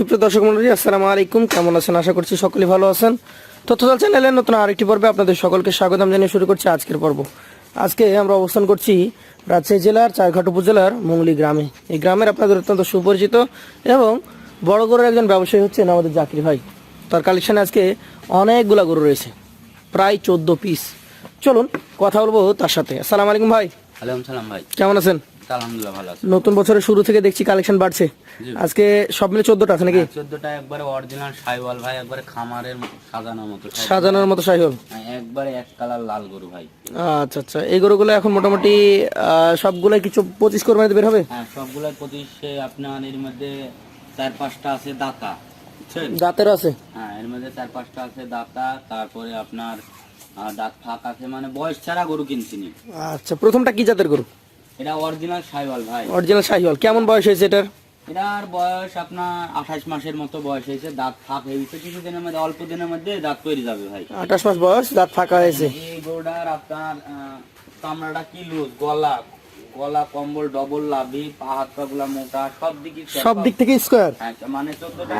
সুপ্রিয় দর্শক মন্ডলী আসসালামু আলাইকুম। কেমন আছেন? আশা করছি সকলেই ভালো আছেন। তথ্যদল চ্যানেলের নতুন আরেকটি পর্বে আপনাদের সকলকে স্বাগতম জানিয়ে শুরু করছি আজকের পর্ব। আজকে আমরা অবস্থান করছি রাজশাহী জেলার চারঘাট উপজেলার মুংলি গ্রামে। এই গ্রামের আপনাদের অত্যন্ত সুপরিচিত এবং বড় গরুর একজন ব্যবসায়ী হচ্ছেন আমাদের জাকির ভাই। তার কালেকশনে আজকে অনেকগুলা গরু রয়েছে প্রায় চোদ্দ পিস চলুন কথা বলব তার সাথে। আসসালামু আলাইকুম ভাই। আলাইকুম সালাম ভাই। কেমন আছেন? আলহামদুলিল্লাহ ভালো আছি। নতুন বছরের শুরু থেকে দেখছি কালেকশন বাড়ছে। আজকে সব মিলে চোদ্দটা আছে নাকি? চোদ্দটা একবারে অরিজিনাল সাইওয়াল ভাই একবারে খামারের সাজানোর মতো সাজানোর মতো সাইহল হ্যাঁ, একবারে এক কালার লাল গরু ভাই। আচ্ছা আচ্ছা। এই গরুগুলো এখন মোটামুটি সবগুলাই কিছু পঁচিশ কোরবানিতে বের হবে? হ্যাঁ সবগুলোর পঁচিশে আপনার এর মধ্যে চার পাঁচটা আছে দাতা। দাঁতের আছে? হ্যাঁ এর মধ্যে চার পাঁচটা আছে দাতা তারপরে আপনার দাঁত ফাঁক আছে মানে বয়স ছাড়া গরু কিনছিনি আচ্ছা প্রথমটা কি জাতের গরু? এটা অরিজিনাল সাইওয়াল ভাই। অরিজিনাল শাহিওয়াল কেমন বয়স হয়েছে এটার? এটার বয়স আপনার আঠাশ মাসের মতো বয়স হয়েছে দাঁত ফাঁক হয়ে গেছে। কিছুদিনের মধ্যে অল্প দিনের মধ্যে দাঁত তৈরি যাবে ভাই। আঠাশ মাস বয়স দাঁত ফাঁকা হয়েছে। এই গরুটার আপনার চামড়াটা কি লুজ গলা। গলা কম্বল ডবল লাভি পা হাত পা গুলা মোটা সব দিকে সব দিক থেকে স্কোয়ার মানে চোদ্দটা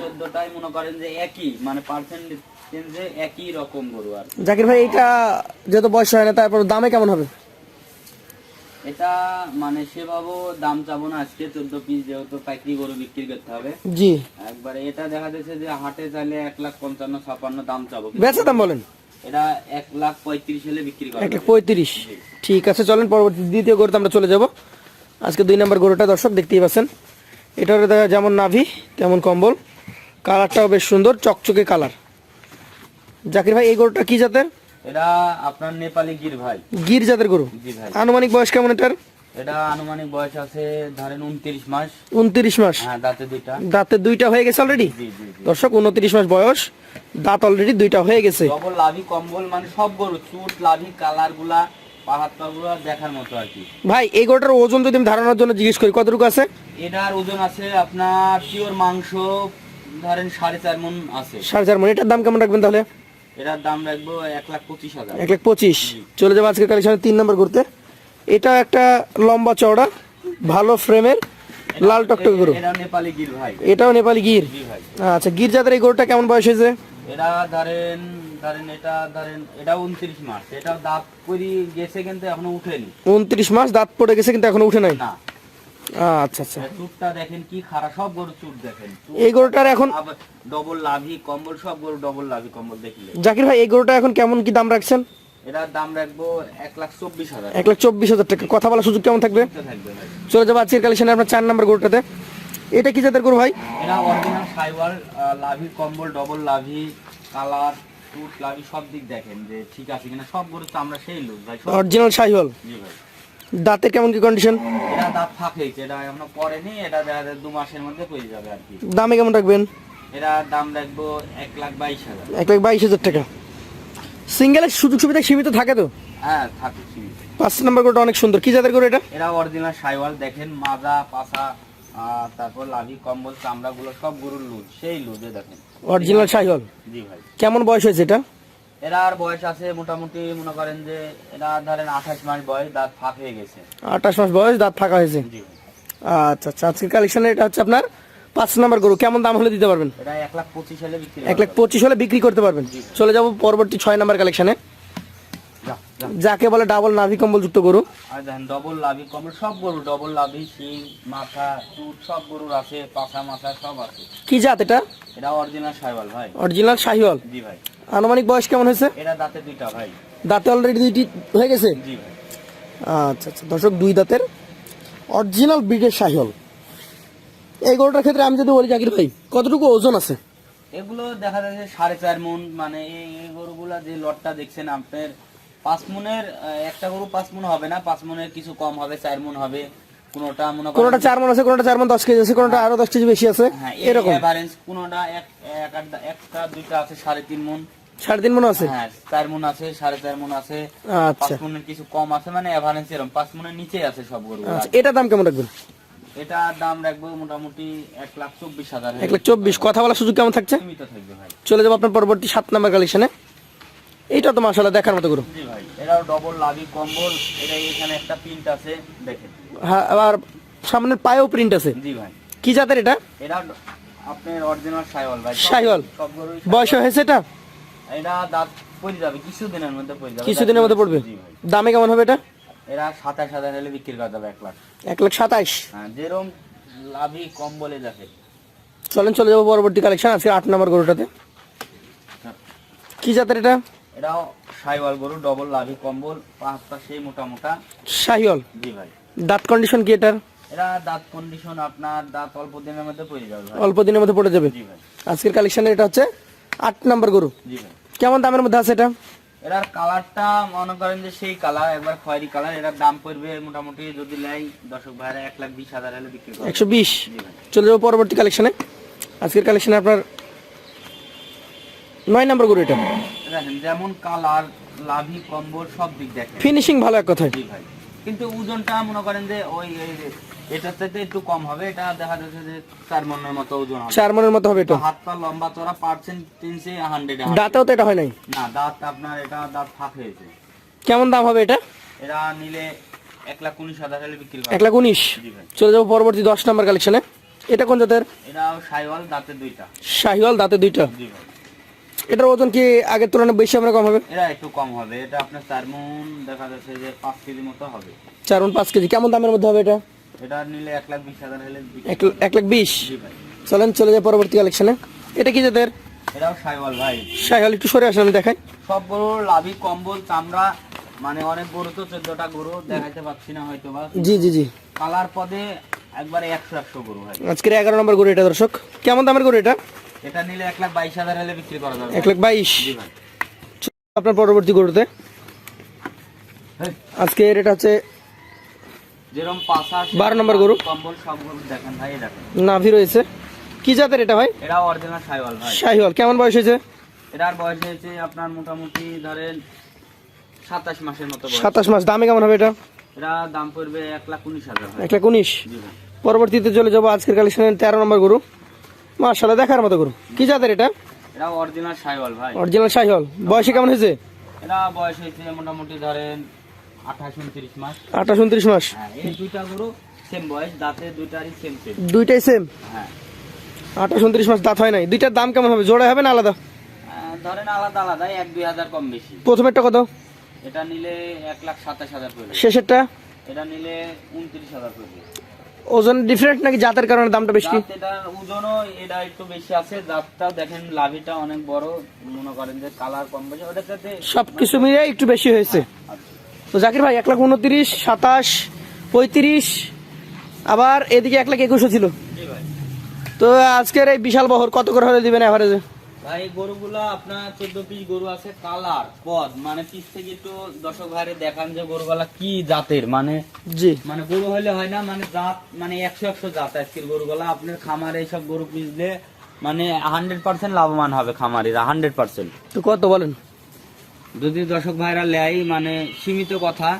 চোদ্দটাই মনে করেন যে একই মানে পার্সেন্টেজে একই রকম গরু আর জাকির ভাই এটা যেহেতু বয়স হয় না তারপর দামে কেমন হবে? এটা মানে সেভাবেও দাম চাবো না আজকে চোদ্দ পিস যেহেতু পাইকারি গরু বিক্রি করতে হবে। জি। একবারে এটা দেখা যাচ্ছে যে হাটে চাইলে এক লাখ পঞ্চান্ন ছাপান্ন দাম চাবো। বেচা দাম বলেন? এটা এক লাখ পঁয়ত্রিশ হলে বিক্রি করা এক লাখ পঁয়ত্রিশ। ঠিক আছে চলেন পরবর্তী দ্বিতীয় গরুতে আমরা চলে যাব। আজকে দুই নম্বর গরুটা দর্শক দেখতেই পাচ্ছেন। এটার দেখা যেমন নাভি তেমন কম্বল। কালারটাও বেশ সুন্দর চকচকে কালার। জাকির ভাই এই গরুটা কি জাতের? এটা আপনার নেপালি গির ভাই। গির জাতের গরু? জি ভাই। আনুমানিক বয়স কেমন এটার? এটা আনুমানিক বয়স আছে ধরেন উনত্রিশ মাস। উনত্রিশ মাস? হ্যাঁ দাঁতে দুইটা। দাঁতে দুইটা হয়ে গেছে অলরেডি দর্শক উনত্রিশ মাস বয়স দাঁত অলরেডি দুইটা হয়ে গেছে। ডবল লাভি কম্বল মানে সব গরু চুট লাভি কালারগুলা দেখার মতো আর কি। ভাই এই গরুটার ওজন যদি আমি ধারণার জন্য জিজ্ঞেস করি কতটুকু আছে? এটার ওজন আছে আপনার পিওর মাংস ধরেন সাড়ে চার মন আছে। সাড়ে চার মনে এটার দাম কেমন রাখবেন তাহলে? এটার দাম রাখব এক লাখ পঁচিশ হাজার। এক লাখ পঁচিশ। চলে যাব আজকে কালেকশনে তিন নম্বর ঘুরতে এটা একটা লম্বা চওড়া ভালো ফ্রেমের লাল টকটকে গরু। এটা নেপালি গির ভাই। এটাও নেপালি গির? আচ্ছা গির জাতের এই গরুটা কেমন বয়স হয়েছে? এটা ধরেন ধরেন এটা ধরেন এটা উনত্রিশ মাস। এটা দাঁত করি গেছে কিন্তু এখনও উঠেনি। উনত্রিশ মাস দাঁত পড়ে গেছে কিন্তু এখনও উঠে নাই? না। আচ্ছা আচ্ছা। চুটটা দেখেন কি খারাপ সব গরু চুট দেখেন। এই গরুটার এখন ডবল লাভি কম্বল সব গরু ডবল লাভি কম্বল দেখলে জাকির ভাই এই গরুটা এখন কেমন কি দাম রাখছেন? এটার দাম রাখব এক লাখ চব্বিশ হাজার। এক লাখ চব্বিশ হাজার টাকা। কথা বলার সুযোগ কেমন থাকবে? চলে যাব আজকের কালেকশনে আপনার চার নম্বর গরুটাতে। এটা কি জাতের গরু ভাই? এটা অরিজিনাল সাইওয়াল লাভি কম্বল ডবল লাভি কালার টুট লাভি সব দিক দেখেন যে ঠিক আছে কিনা। সব গরু তো আমরা সেই ভাই অরিজিনাল শাহিওয়াল জি ভাই। দাঁতের কেমন কি কন্ডিশন এটা দাঁত ফাঁক হয়েছে এটা এখনও পরেনি এটা দেখা যায় দু মাসের মধ্যে পেয়ে যাবে আর কি। দামে কেমন রাখবেন? এটা দাম রাখব এক লাখ বাইশ হাজার। এক লাখ বাইশ হাজার টাকা। সিঙ্গেলের সুযোগ সুবিধা সীমিত থাকে তো? হ্যাঁ থাকে সীমিত। পাঁচ নম্বর গরুটা অনেক সুন্দর। কি জাতের গরু এটা? এরা অরিজিনাল সাইওয়াল দেখেন মাজা পাছা তারপর লাভি কম্বল চামড়া গুলো সব গরুর লুজ সেই লুজে দেখেন। অরিজিনাল শাহিওয়াল জি ভাই। কেমন বয়স হয়েছে এটা? এরা আর বয়স আছে মোটামুটি মনে করেন যে এরা ধরেন আঠাশ মাস বয়স দাঁত ফাঁক হয়ে গেছে। আঠাশ মাস বয়স দাঁত ফাঁকা হয়েছে? আচ্ছা আচ্ছা আজকের কালেকশনে এটা হচ্ছে আপনার পাঁচ নম্বর গরু। কেমন দাম হলে দিতে পারবেন? এটা এক লাখ পঁচিশ হলে বিক্রি এক লাখ পঁচিশ হলে বিক্রি করতে পারবেন। চলে যাব পরবর্তী ছয় নম্বর কালেকশনে। যাকে বলে ডাবল নাভি কম্বল যুক্ত গরু। আর দেখেন ডবল লাভি কম্বল সব গরু ডবল লাভি শিং মাথা চুট সব গরুর আছে পাছা মাথা সব আছে। কি জাত এটা? এটা অরিজিনাল সাইওয়াল ভাই। অরিজিনাল শাহিওয়াল জি ভাই। আনুমানিক বয়স কেমন হয়েছে? দাঁতে দুইটা ভাই। দাঁতে অলরেডি দুইটি হয়ে গেছে? আচ্ছা আচ্ছা। দর্শক দুই দাঁতের। অরিজিনাল ব্রিডের শাহিওল এই গরুটার ক্ষেত্রে আমি যদি বলি জাকির ভাই কতটুকু ওজন আছে? এগুলো দেখা যাচ্ছে সাড়ে চার মন মানে এই গরুগুলা যে লটটা দেখছেন আপনার পাঁচ মনের একটা গরু পাঁচ মন হবে না পাঁচ মনের কিছু কম হবে চার মন হবে। কোনোটা মনে কোনোটা চার মন আছে কোনোটা চার মন দশ কেজি আছে কোনোটা আরও দশ কেজি বেশি আছে হ্যাঁ এরকম। কোনোটা এক একটা দুইটা আছে সাড়ে তিন মন। সাড়ে তিন মন আছে? হ্যাঁ চার মন আছে সাড়ে চার মন আছে পাঁচ আচ্ছা মনের কিছু কম আছে মানে এভারেজ এরকম পাঁচ মনের নিচে আছে সব গরু। আচ্ছা এটার দাম কেমন রাখবেন? এটা দাম রাখব মোটামুটি এক লাখ চব্বিশ হাজার এক লাখ চব্বিশ কথা বলার সুযোগ কেমন থাকছে? চলে যাব আপনার পরবর্তী সাত নাম্বার কালেকশনে এইটা তো মাসাল্লাহ দেখার মতো গরু। জি ভাই এটাও ডবল লাভি কম্বল এটা এখানে একটা প্রিন্ট আছে দেখেন। হ্যাঁ আবার সামনের পায়েও প্রিন্ট আছে। জি ভাই। কি জাতের এটা? এটা আপনার অরিজিনাল সাইওয়াল ভাই। গরুই বয়স হয়েছে এটা? এটা দাঁত পড়ে যাবে কিছুদিনের মধ্যে পড়ে যাবে। কিছুদিনের মধ্যে পড়বে? দামে কেমন হবে এটা? এরা সাতাশ হাজার হলে বিক্রি করা যাবে এক লাখ। এক লাখ সাতাইশ? হ্যাঁ যেরকম লাভই কম বলে যাবে। চলেন চলে যাব পরবর্তী কালেকশন আজকে আট নম্বর গরুটাতে। কি জাতের এটা? এরাও সাইওয়াল গরু ডবল লাভি কম্বল পাঁচটা সেই মোটা মোটা শাহিওল জি ভাই। দাঁত কন্ডিশন কি এটার? এরা দাঁত কন্ডিশন আপনার দাঁত অল্প দিনের মধ্যে পড়ে যাবে অল্প দিনের মধ্যে পড়ে যাবে? জি ভাই। আজকের কালেকশনে এটা হচ্ছে আট নম্বর গরু। জি কেমন দামের মধ্যে আছে এটা? এরার কালারটা মনে করেন যে সেই কালার একবার খয়েরি কালার এটার দাম পড়বে মোটামুটি যদি লাই দর্শক ভাইরা এক লাখ বিশ হাজার হলে বিক্রি করে একশো বিশ। চলে যাব পরবর্তী কালেকশনে আজকের কালেকশনে আপনার নয় নম্বর গরু এটা। দেখেন যেমন কালার লাভি কম্বল সব দিক দেখেন। ফিনিশিং ভালো এক কথায়। জি ভাই। কিন্তু ওজনটা মনে করেন যে ওই এটার থেকে একটু কম হবে এটা দেখা যাচ্ছে যে চার মনের মতো ওজন হবে। চার মনের মতো হবে এটা হাত পা লম্বা চড়া পার্সেন্ট তিনশে হান্ড্রেড দাঁতেও তো এটা হয় নাই? না দাঁত আপনার এটা দাঁত ফাঁক হয়েছে। কেমন দাম হবে এটা? নিলে এক লাখ উনিশ হাজার হলে বিক্রি করে এক লাখ উনিশ? চলে যাব পরবর্তী দশ নম্বর কালেকশনে এটা কোন জাতের? দাঁতে দুইটা। শাহিওয়াল দাঁতে দুইটা। জি এটার ওজন কি আগের তুলনায় বেশি আমরা কম হবে? এরা একটু কম হবে। এটা আপনার চার মন দেখা যাচ্ছে যে পাঁচ কেজি মতো হবে। চার মণ পাঁচ কেজি। কেমন দামের মধ্যে হবে এটা? এটা নিলে এক লাখ বিশ হাজার হলে এক লাখ বিশ? চলেন চলে যায় পরবর্তী কালেকশনে এটা কি জাতের? এরাও সাইওয়াল ভাই। শাহিওয়াল একটু সরে আসেন আমি দেখাই। সব গরুর লাভি কম্বল চামড়া মানে অনেক গরু তো চোদ্দটা গরু দেখাইতে পাচ্ছি না হয়তো বা জি জি জি। কালার পদে একবারে একশো একশো গরু ভাই। আজকের এগারো নম্বর গরু এটা দর্শক। কেমন দামের গরু এটা? এটা নিলে এক লাখ বাইশ হাজার হলে বিক্রি করা যাবে। এক লাখ বাইশ। আপনার পরবর্তী গরুতে। হেই, আজকে এটা হচ্ছে যেরকম পাশা বারো নম্বর গরু। কম্বল সব গরু দেখেন ভাই দেখেন। নাভি রয়েছে। কি জাতের এটা ভাই? এরা অরিজিনাল সাইওয়াল ভাই। শাহিওয়াল কেমন বয়স হয়েছে? এটার বয়স হয়েছে আপনার মোটামুটি ধরেন সাতাশ মাসের মতো বয়স। সাতাশ মাস। দামে কেমন হবে এটা? এরা দাম পড়বে এক লাখ উনিশ হাজার এক লাখ উনিশ। পরবর্তীতে চলে যাব আজকের কালেকশনের তেরো নম্বর গরু। মার্শাল্লাহ দেখার মতো গরু। কি জাতের এটা? এরা অরিজিনাল সাইওয়াল ভাই। অরিজিনাল শাহিওয়াল বয়সে কেমন হয়েছে? এরা বয়স হয়েছে মোটামুটি ধরেন আঠাশ উনত্রিশ মাস। হ্যাঁ এই দুইটা গরু সেম বয়স দাঁতে দুইটারই সেম সেম দুইটাই সেম হ্যাঁ। মাস দাঁত হয় নাই। দুইটার দাম কেমন হবে? জোড়া হবে না আলাদা? ধরেন আলাদা আলাদা এক দুই হাজার কম বেশি। প্রথমেরটা কত? এটা নিলে লাখ সাতাশ হাজার পড়বে। শেষেরটা? এটা নিলে উনত্রিশ হাজার পড়বে। ওজন ডিফারেন্ট নাকি জাতের কারণে দামটা বেশি? এটার ওজনও এটা একটু বেশি আছে। দেখেন লাভিটা অনেক বড়। মনে করেন যে কালার কম বেশি। ওটার সাথে সবকিছু মিলিয়ে একটু বেশি হয়েছে। আচ্ছা। তো জাকির ভাই এক লাখ উনত্রিশ সাতাশ পঁয়ত্রিশ আবার এদিকে এক লাখ একুশও ছিল। তো আজকের এই বিশাল বহর কত করে হলে দিবেন এভারেজে ভাই গরুগুলো আপনার চোদ্দ পিস গরু আছে কালার পদ মানে পিস থেকে একটু দর্শক ভাইরে দেখান যে গরুগুলা কি জাতের মানে জি। মানে গরু হলে হয় না মানে জাত মানে একশো একশো জাত আজকের গরুগুলা। আপনার খামারে এইসব গরু পিসলে মানে হান্ড্রেড পার্সেন্ট লাভবান হবে খামারিরা হান্ড্রেড পার্সেন্ট তো কত বলেন? যদি দর্শক ভাইরা লেয় মানে সীমিত কথা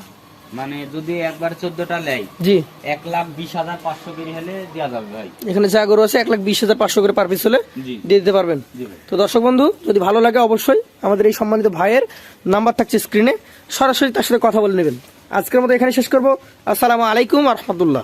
মানে যদি একবার চোদ্দটা লেয় জি। এক লাখ বিশ হাজার পাঁচশো কেজি হলে দেওয়া যাবে ভাই। এখানে যা গরু আছে এক লাখ বিশ হাজার পাঁচশো করে পার পিস হলে দিয়ে দিতে পারবেন। তো দর্শক বন্ধু যদি ভালো লাগে অবশ্যই আমাদের এই সম্মানিত ভাইয়ের নাম্বার থাকছে স্ক্রিনে সরাসরি তার সাথে কথা বলে নেবেন। আজকের মতো এখানে শেষ করব। আসসালামু আলাইকুম রহমতুল্লাহ।